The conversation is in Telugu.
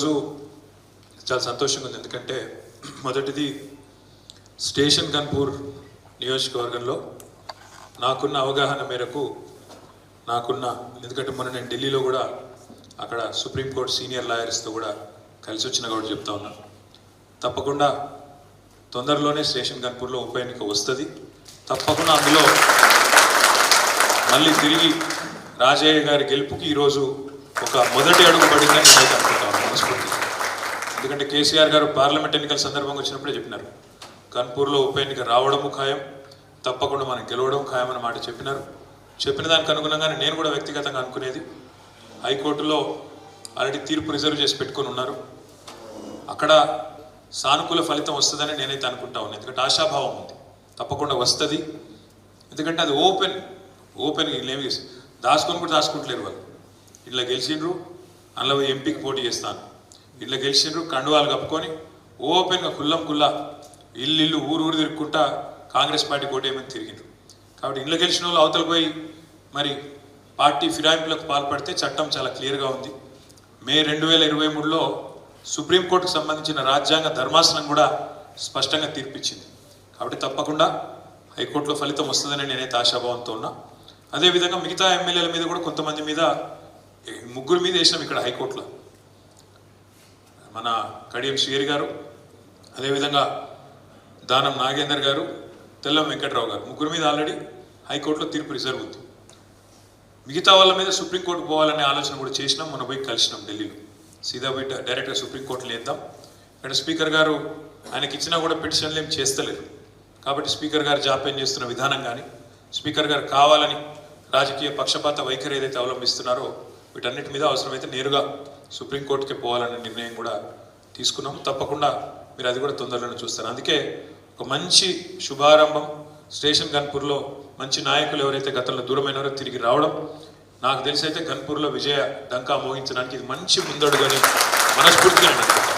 చాలా సంతోషంగా ఉంది. ఎందుకంటే మొదటిది స్టేషన్ కన్పూర్ నియోజకవర్గంలో నాకున్న అవగాహన మేరకు నాకున్న ఎందుకంటే మొన్న నేను ఢిల్లీలో కూడా అక్కడ సుప్రీంకోర్టు సీనియర్ లాయర్స్తో కూడా కలిసి వచ్చిన కాబట్టి చెప్తా ఉన్నా. తప్పకుండా తొందరలోనే స్టేషన్ కన్పూర్లో ఉప ఎన్నిక వస్తుంది. తప్పకుండా అందులో మళ్ళీ తిరిగి రాజయ్య గారి గెలుపుకి ఈరోజు ఒక మొదటి అడుగు పడిందని నేను ఎందుకంటే కేసీఆర్ గారు పార్లమెంట్ ఎన్నికల సందర్భంగా వచ్చినప్పుడే చెప్పినారు. కన్పూర్లో ఉప ఎన్నిక రావడము ఖాయం తప్పకుండా మనం గెలవడం ఖాయం అన్న మాట చెప్పినారు. చెప్పిన దానికి అనుగుణంగానే నేను కూడా వ్యక్తిగతంగా అనుకునేది. హైకోర్టులో ఆల్రెడీ తీర్పు రిజర్వ్ చేసి పెట్టుకొని ఉన్నారు. అక్కడ సానుకూల ఫలితం వస్తుందని నేనైతే అనుకుంటా ఉన్నాను ఎందుకంటే ఆశాభావం ఉంది. తప్పకుండా వస్తుంది. ఎందుకంటే అది ఓపెన్ ఓపెన్ వీళ్ళేమి దాచుకొని కూడా దాచుకుంటలేరు వాళ్ళు. ఇట్లా గెలిచిండ్రు. అందులో ఎంపీకి పోటీ చేస్తాను. ఇట్లా గెలిచిండ్రు కండువాలు కప్పుకొని ఓపెన్గా కుల్లం కుల్లా ఇల్లు ఇల్లు ఊరు ఊరు తిరుక్కుంటా కాంగ్రెస్ పార్టీ కోటేమని తిరిగిండ్రు. కాబట్టి ఇంట్లో గెలిచిన వాళ్ళు అవతల పోయి మరి పార్టీ ఫిరాయింపులకు పాల్పడితే చట్టం చాలా క్లియర్గా ఉంది. మే రెండు వేల ఇరవై మూడులో సుప్రీంకోర్టుకు సంబంధించిన రాజ్యాంగ ధర్మాసనం కూడా స్పష్టంగా తీర్పిచ్చింది. కాబట్టి తప్పకుండా హైకోర్టులో ఫలితం వస్తుందని నేనైతే ఆశాభావంతో ఉన్నా. అదేవిధంగా మిగతా ఎమ్మెల్యేల మీద కూడా కొంతమంది మీద ముగ్గురు మీద వేసినాం ఇక్కడ హైకోర్టులో. మన కడియం శ్రీహరి గారు అదేవిధంగా దానం నాగేందర్ గారు తెల్లం వెంకట్రావు గారు. ముగ్గురు మీద ఆల్రెడీ హైకోర్టులో తీర్పు రిజర్వ్ ఉంది. మిగతా వాళ్ళ మీద సుప్రీంకోర్టు పోవాలనే ఆలోచన కూడా చేసినాం. మనం పోయి కలిసినాం ఢిల్లీలో. సీదా పోయి డైరెక్ట్గా సుప్రీంకోర్టులో వేద్దాం. ఇక్కడ స్పీకర్ గారు ఆయనకి ఇచ్చినా కూడా పిటిషన్లు ఏం చేస్తలేరు. కాబట్టి స్పీకర్ గారు జాప్యం చేస్తున్న విధానం కానీ స్పీకర్ గారు కావాలని రాజకీయ పక్షపాత వైఖరి ఏదైతే అవలంబిస్తున్నారో వీటన్నిటి మీద అవసరమైతే నేరుగా సుప్రీంకోర్టుకి పోవాలనే నిర్ణయం కూడా తీసుకున్నాం తప్పకుండా మీరు అది కూడా తొందరలోనే చూస్తారు. అందుకే ఒక మంచి శుభారంభం స్టేషన్ గన్పూర్లో మంచి నాయకులు ఎవరైతే గతంలో దూరమైనారో తిరిగి రావడం నాకు తెలిసి అయితే గన్పూర్లో విజయ డంకా మోగించడానికి ఇది మంచి ముందడుగు మనస్ఫూర్తిగా నేను అనుకుంటాను